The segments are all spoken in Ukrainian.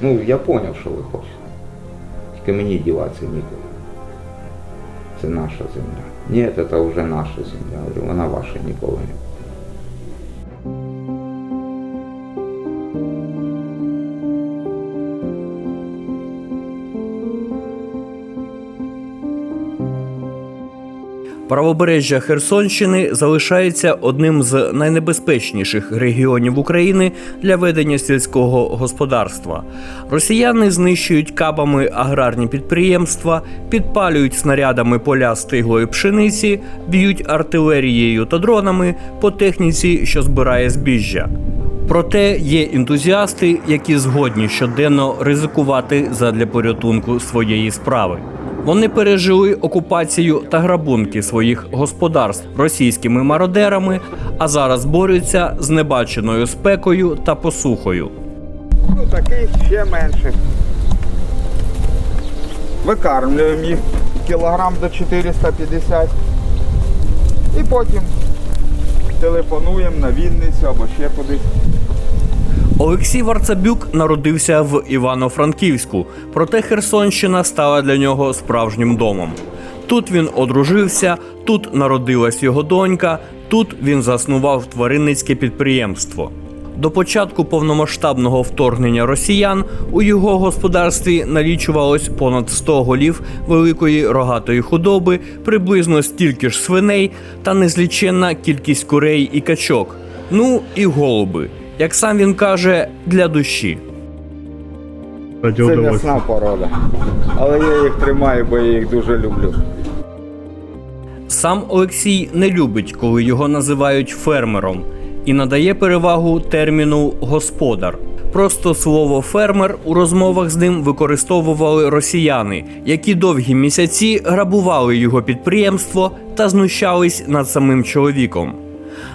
Ну, я зрозумів, що ви хочете. Тільки мені діватися нікуди. Це наша земля. Ні, це вже наша земля. Вона ваша ніколи не буде. Правобережжя Херсонщини залишається одним з найнебезпечніших регіонів України для ведення сільського господарства. Росіяни знищують кабами аграрні підприємства, підпалюють снарядами поля стиглої пшениці, б'ють артилерією та дронами по техніці, що збирає збіжжя. Проте є ентузіасти, які згодні щоденно ризикувати задля порятунку своєї справи. Вони пережили окупацію та грабунки своїх господарств російськими мародерами, а зараз борються з небаченою спекою та посухою. Ну, таких ще менше. Викармлюємо їх кілограм до 450. І потім телефонуємо на Вінницю або ще кудись. Олексій Варцабюк народився в Івано-Франківську, проте Херсонщина стала для нього справжнім домом. Тут він одружився, тут народилась його донька, тут він заснував тваринницьке підприємство. До початку повномасштабного вторгнення росіян у його господарстві налічувалось понад 100 голів великої рогатої худоби, приблизно стільки ж свиней та незліченна кількість курей і качок. Ну і голуби, як сам він каже, для душі. Це м'ясна порода. Але я їх тримаю, бо я їх дуже люблю. Сам Олексій не любить, коли його називають фермером, і надає перевагу терміну господар. Просто слово фермер у розмовах з ним використовували росіяни, які довгі місяці грабували його підприємство та знущались над самим чоловіком.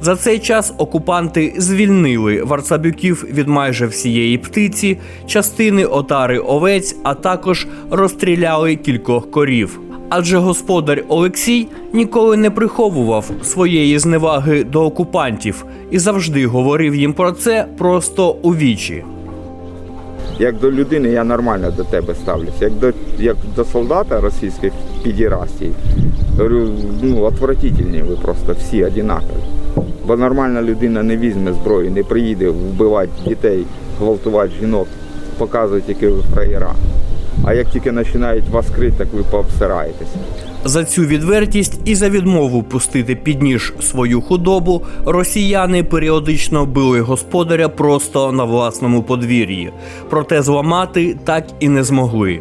За цей час окупанти звільнили варцабюків від майже всієї птиці, частини отари овець, а також розстріляли кількох корів. Адже господар Олексій ніколи не приховував своєї зневаги до окупантів і завжди говорив їм про це просто у вічі. Як до людини я нормально до тебе ставлюся. Як до, як до солдата російських підірастів, говорю, ну, отвратительні ви просто всі одинакові. Бо нормальна людина не візьме зброю, не приїде вбивати дітей, гвалтувати жінок, показують, які ви фраєра. А як тільки починають вас крити, так ви пообсираєтеся. За цю відвертість і за відмову пустити під ніж свою худобу росіяни періодично били господаря просто на власному подвір'ї, проте зламати так і не змогли.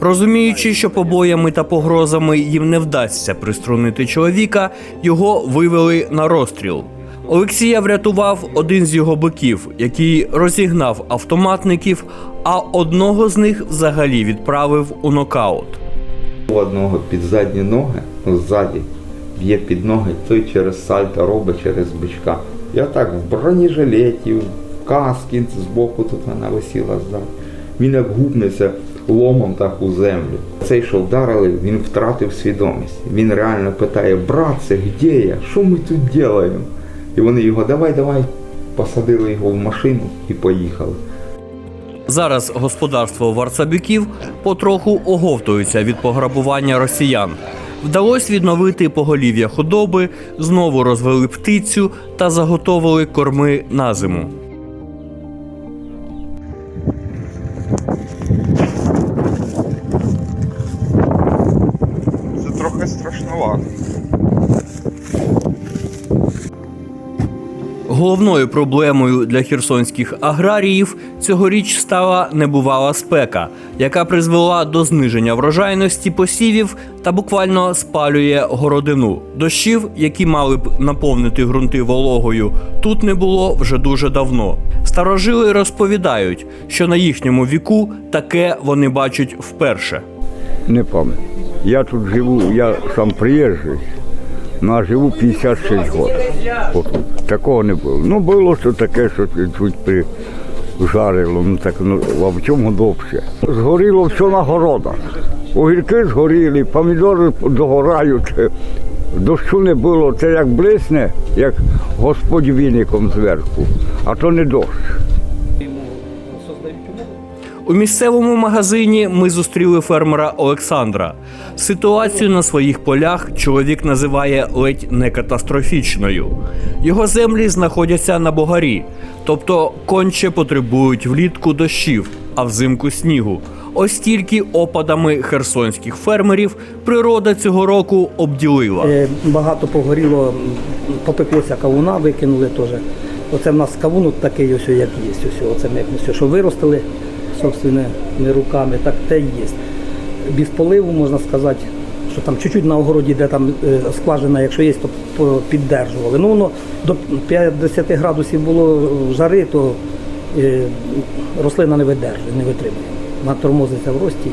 Розуміючи, що побоями та погрозами їм не вдасться приструнити чоловіка, його вивели на розстріл. Олексія врятував один з його биків, який розігнав автоматників, а одного з них взагалі відправив у нокаут. У одного під задні ноги, ну, ззаді, б'є під ноги, той через сальто робить через бичка. Я так в бронежилеті, в каскі збоку тут вона висіла ззаді. Він як гупнеться ломом так у землю. Цей, що вдарили, він втратив свідомість. Він реально питає, братце, де я? Що ми тут робимо? І вони його давай, давай, посадили його в машину і поїхали. Зараз господарство варцабюків потроху оговтується від пограбування росіян. Вдалося відновити поголів'я худоби, знову розвели птицю та заготовили корми на зиму. Головною проблемою для херсонських аграріїв цьогоріч стала небувала спека, яка призвела до зниження врожайності посівів та буквально спалює городину. Дощів, які мали б наповнити ґрунти вологою, тут не було вже дуже давно. Старожили розповідають, що на їхньому віку таке вони бачать вперше. Не пам'ятаю. Я тут живу, я сам приїжджий, ну, а живу 56 років. Такого не було. Ну, було що таке, що чуть прижарило, ну так, ну, а в чому довше? Згоріло все на городах. Огірки згоріли, помідори догорають. Дощу не було, це як блисне, як господь віником зверху, а то не дощ. У місцевому магазині ми зустріли фермера Олександра. Ситуацію на своїх полях чоловік називає ледь не катастрофічною. Його землі знаходяться на богарі, тобто конче потребують влітку дощів, а взимку снігу. Ось тільки опадами херсонських фермерів природа цього року обділила. Е, Багато погоріло, попеклося кавуна, викинули теж. Оце в нас кавун от такий ось, як є. Ось, оце ми ось, що виростили собственними руками, так те й є. Без поливу можна сказати, що там чуть-чуть на огороді, де там е, скважина, якщо є, то піддержували. Ну воно до 50 градусів було жари, то е, рослина не видержує, не витримує. Вона тормозиться в рості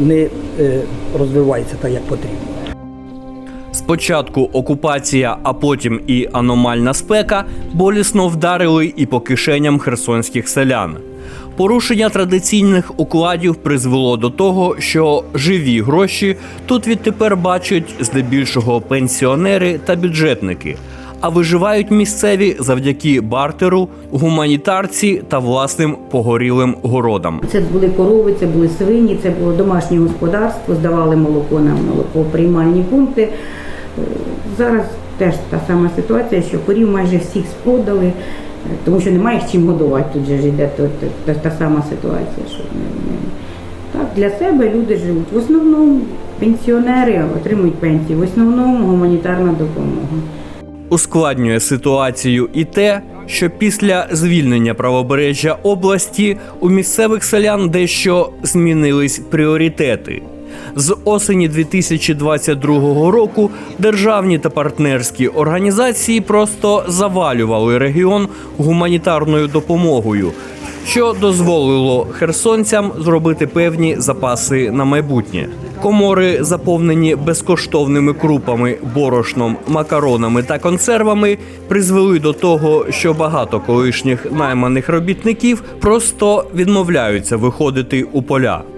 і не е, розвивається так, як потрібно. Спочатку окупація, а потім і аномальна спека болісно вдарили і по кишеням херсонських селян. Порушення традиційних укладів призвело до того, що живі гроші тут відтепер бачать здебільшого пенсіонери та бюджетники, а виживають місцеві завдяки бартеру, гуманітарці та власним погорілим городам. Це були корови, це були свині, це було домашнє господарство, здавали молоко на молокоприймальні пункти. Е, Зараз теж та сама ситуація, що корів майже всіх спродали, тому що немає їх чим годувати. Тут же ж йде то- та, та сама ситуація. Що не- так, для себе люди живуть. В основному пенсіонери отримують пенсії, в основному гуманітарна допомога. Ускладнює ситуацію і те, що після звільнення правобережжя області у місцевих селян дещо змінились пріоритети. З осені 2022 року державні та партнерські організації просто завалювали регіон гуманітарною допомогою, що дозволило херсонцям зробити певні запаси на майбутнє. Комори, заповнені безкоштовними крупами, борошном, макаронами та консервами, призвели до того, що багато колишніх найманих робітників просто відмовляються виходити у поля.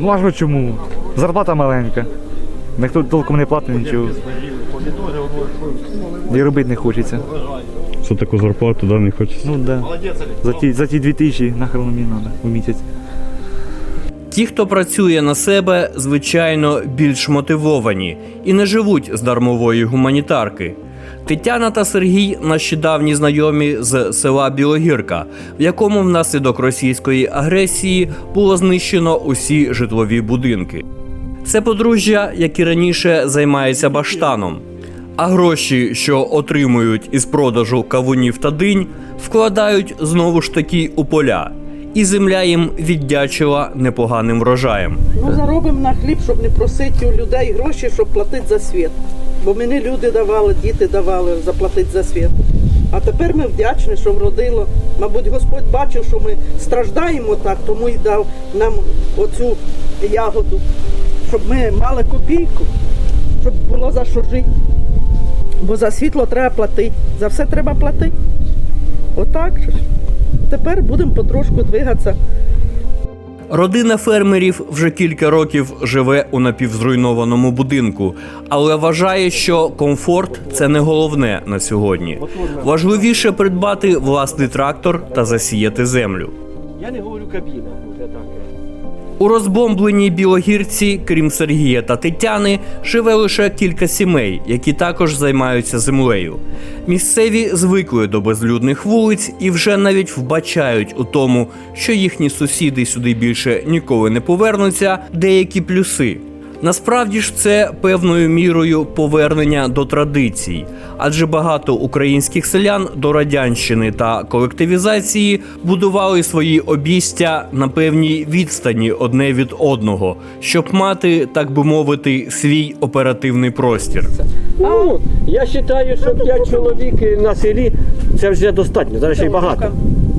Ну а що чому? Зарплата маленька. Ніхто толком не платить нічого. І робити не хочеться. За таку зарплату да, не хочеться. Ну да. За ті, за ті 2000 нахрен мені треба в місяць. Ті, хто працює на себе, звичайно, більш мотивовані і не живуть з дармової гуманітарки. Тетяна та Сергій наші давні знайомі з села Білогірка, в якому внаслідок російської агресії було знищено усі житлові будинки. Це подружжя, як і раніше, займається баштаном. А гроші, що отримують із продажу кавунів та динь, вкладають знову ж таки у поля. І земля їм віддячила непоганим врожаєм. Ну, заробимо на хліб, щоб не просити у людей гроші, щоб платити за світ. Бо мені люди давали, діти давали заплатити за світ. А тепер ми вдячні, що вродило. Мабуть, Господь бачив, що ми страждаємо так, тому і дав нам оцю ягоду, щоб ми мали копійку, щоб було за що жити. Бо за світло треба платити, за все треба платити. Отак. Тепер будемо потрошку двигатися. Родина фермерів вже кілька років живе у напівзруйнованому будинку, але вважає, що комфорт це не головне на сьогодні. Важливіше придбати власний трактор та засіяти землю. Я не говорю кабіна. У розбомбленій Білогірці, крім Сергія та Тетяни, живе лише кілька сімей, які також займаються землею. Місцеві звикли до безлюдних вулиць і вже навіть вбачають у тому, що їхні сусіди сюди більше ніколи не повернуться, деякі плюси. Насправді ж це певною мірою повернення до традицій, адже багато українських селян до радянщини та колективізації будували свої обійстя на певній відстані одне від одного, щоб мати, так би мовити, свій оперативний простір. Ну, я вважаю, що 5 чоловік на селі це вже достатньо. Зараз ще й багато.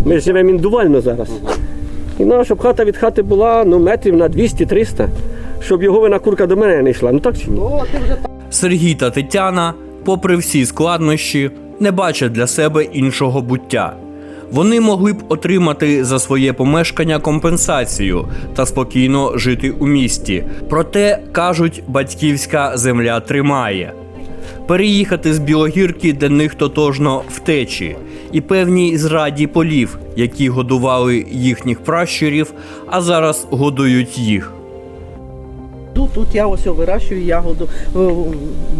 Ми живемо індивідуально зараз. І нам, щоб хата від хати була ну, метрів на 200-300, щоб його вина курка до мене не йшла. Ну так чи ні? Сергій та Тетяна, попри всі складнощі, не бачать для себе іншого буття. Вони могли б отримати за своє помешкання компенсацію та спокійно жити у місті. Проте кажуть, батьківська земля тримає. переїхати з Білогірки для них тотожно втечі і певній зраді полів, які годували їхніх пращурів, а зараз годують їх. Тут, тут я ось вирощую ягоду,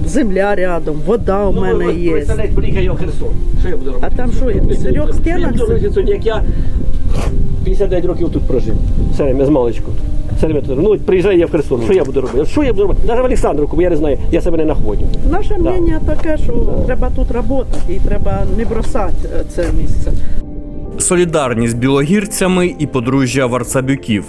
земля рядом, вода у мене є. Представляєте, приїхав я в Херсон. Що я буду робити? А там що, теж Херсон, як я 59 років тут прожив. Все время з маличку. Все время тут. Ну, от приїжджаю я в Херсон. Що я буду робити? Що я буду робити? Навіть в Олександровку, бо я не знаю, я себе не знаходжу. Наше мнення таке, що треба тут працювати і треба не бросати е, це місце. солідарні з білогірцями і подружжя Варцабюків.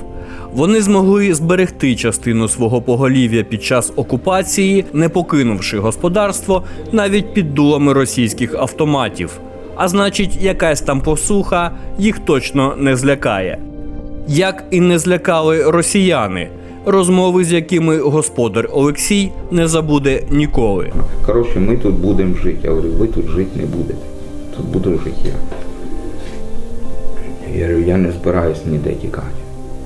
Вони змогли зберегти частину свого поголів'я під час окупації, не покинувши господарство навіть під дулами російських автоматів. А значить, якась там посуха їх точно не злякає. Як і не злякали росіяни, розмови з якими господар Олексій не забуде ніколи. Коротше, ми тут будемо жити. Я говорю, ви тут жити не будете. Тут буду жити я. Я говорю, я не збираюсь ніде тікати.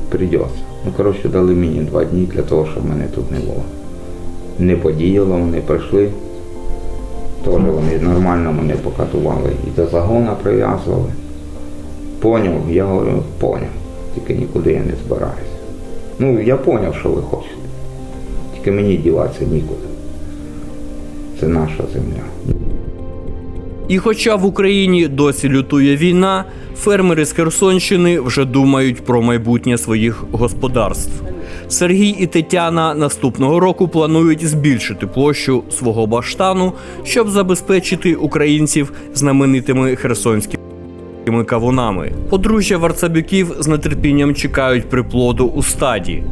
Придеться. Ну, коротше, дали мені два дні для того, щоб мене тут не було. Не подіяло, вони прийшли. Теж вони нормально мене покатували і до загона прив'язували. Поняв, я говорю, поняв. Тільки нікуди я не збираюсь. Ну, я поняв, що ви хочете. Тільки мені діватися нікуди. Це наша земля. І хоча в Україні досі лютує війна, фермери з Херсонщини вже думають про майбутнє своїх господарств. Сергій і Тетяна наступного року планують збільшити площу свого баштану, щоб забезпечити українців знаменитими херсонськими кавунами. Подружжя Варцабюків з нетерпінням чекають приплоду у стаді.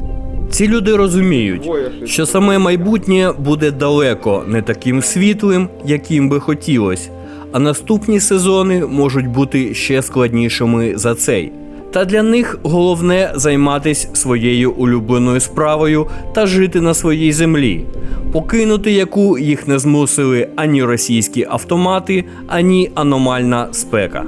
Ці люди розуміють, що саме майбутнє буде далеко не таким світлим, яким би хотілось, а наступні сезони можуть бути ще складнішими за цей. Та для них головне займатися своєю улюбленою справою та жити на своїй землі, покинути яку їх не змусили ані російські автомати, ані аномальна спека.